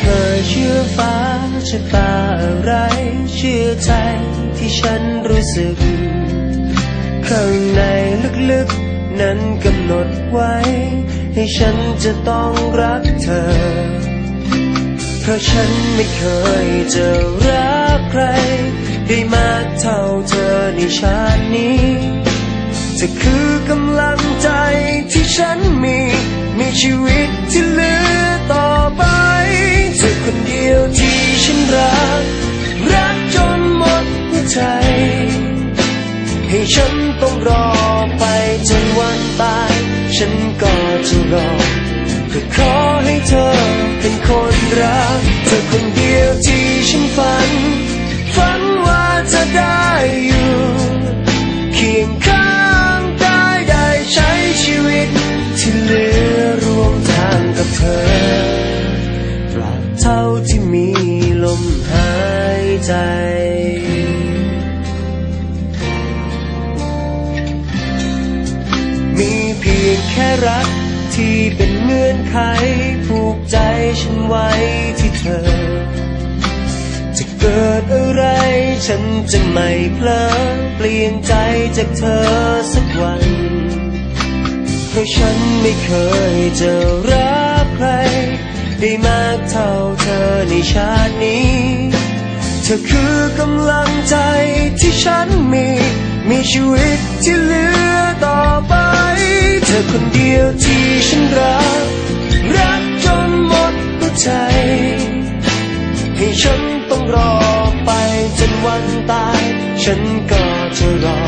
เคยเชื่อฟ้าชะตาอะไร เชื่อใจที่ฉันรู้สึก ข้างในลึกๆ นั้นกำหนดไว้ ให้ฉันจะต้องรักเธอ เพราะฉันไม่เคยจะรักใคร ได้มากเท่าเธอในชาตินี้เธอคือกำลังใจที่ฉันมีมีชีวิตที่เหลือ ฉันต้องรอไปจนวันตาย ฉันก็จะรอเพื่อขอให้เธอเป็นคนรักเธอคนเดียวที่ฉันฝัน ฝันว่าจะได้อยู่เคียงข้างกายได้ใช้ชีวิต ที่เหลือรวมทางกับเธอตราบเท่าที่มีลมหายใจ แค่รัก ที่เป็นเงื่อนไขผูกใจฉันไว้ที่เธอ จะเกิดอะไรฉันจะไม่เพลอเปลี่ยนใจจากเธอสักวัน เพราะฉันไม่เคยจะรักใคร ได้มากเท่าเธอในชาตินี้เธอคือกำลังใจที่ฉันมี มีชีวิตที่เหลือ เธอคนเดียวที่ฉันรัก รักจนหมดหัวใจ ให้ฉันต้องรอไปจนวันตาย ฉันก็จะรอ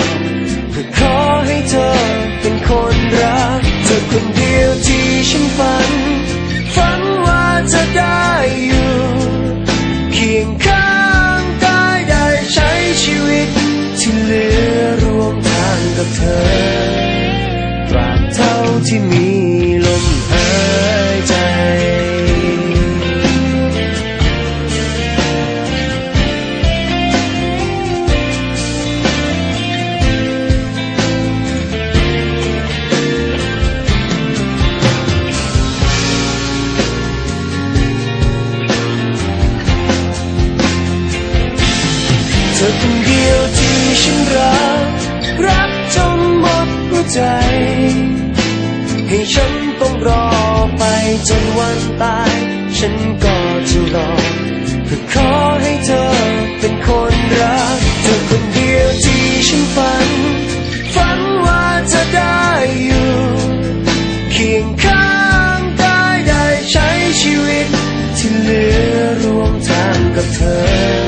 ธอคนเดียวที่ฉันรัก รักจนหมดหัวใจ ให้ฉันต้องรอไปจนวันตาย ฉันก็จะรอเพื่อขอให้เธอเป็นคนรัก เธอคนเดียวที่ฉันฝัน ฝันว่าจะได้อยู่ เคียงข้างกายได้ใช้ชีวิต ที่เหลือรวมทางกับเธอ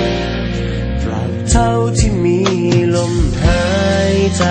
เท่าที่มีลมหายใจ